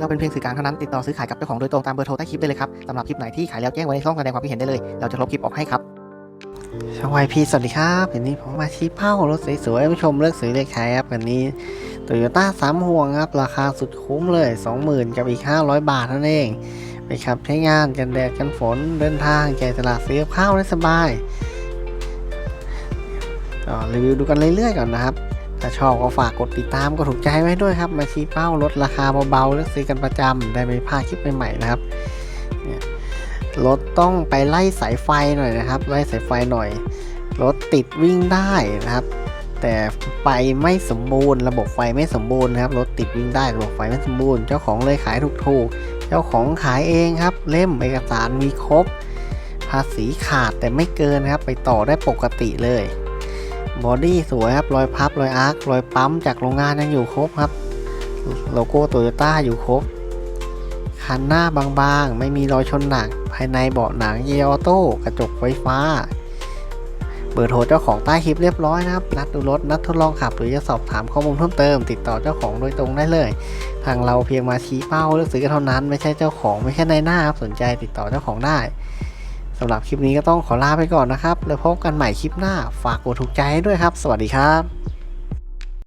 เราเป็นเพียงสื่อกลางเท่านั้นติดต่อซื้อขายกับเจ้าของโดยตรงตามเบอร์โทรใต้คลิปได้เลยครับสำหรับคลิปไหนที่ขายแล้วแจ้งไว้ในช่องแสดงความคิดเห็นได้เลย เราจะลบคลิปออกให้ครับสวัสดีพี่สวัสดีครับวันนี้ผมมาชี้เป้ารถสวยๆให้ผู้ชมเลือกซื้อเลือกขายครับวันนี้โตโยต้าสามห่วงครับราคาสุดคุ้มเลย 20,000 กับอีก 500 บาทนั่นเอง ไปขับใช้งานกันแดดกันฝนเดินทางแกตลาดซื้อข้าวได้สบายก็รีวิวดูกันเรื่อยๆก่อนนะครับ ถ้าชอบก็ฝากกดติดตามกดถูกใจไว้ด้วยครับ มาชี้เป้าลดราคาเบาๆเลือกซื้อกันประจำได้ไม่พลาดคลิปใหม่ๆนะครับเนี่ยรถต้องไปไล่สายไฟหน่อยนะครับ ไล่สายไฟหน่อยรถติดวิ่งได้นะครับ แต่ไฟไม่สมบูรณ์ ระบบไฟไม่สมบูรณ์นะครับรถติดวิ่งได้ระบบไฟไม่สมบูรณ์เจ้าของเลยขายถูกๆเจ้าของขายเองครับ เล่มเอกสารมีครบ ภาษีขาดแต่ไม่เกินครับ ไปต่อได้ปกติเลย บอดี้สวยครับ รอยพับ รอยอาร์ค รอยปั๊มจากโรงงานยังอยู่ครบครับ โลโก้โตโยต้าอยู่ครบ คันหน้าบางๆ ไม่มีรอยชนหนัก ภายในเบาะหนังเยออโต้ กระจกไฟฟ้า เบอร์โทรเจ้าของใต้คลิปเรียบร้อยนะครับ นัดดูรถ นัดทดลองขับ หรือจะสอบถามข้อมูลเพิ่มเติม ติดต่อเจ้าของโดยตรงได้เลย ทางเราเพียงมาชี้เป้าเลือกซื้อกันเท่านั้น ไม่ใช่เจ้าของ ไม่ใช่ในหน้าครับ สนใจติดต่อเจ้าของได้ สำหรับคลิปนี้ก็ต้องขอลาไปก่อนนะครับ แล้วพบกันใหม่คลิปหน้า ฝากกดถูกใจให้ด้วยครับ สวัสดีครับ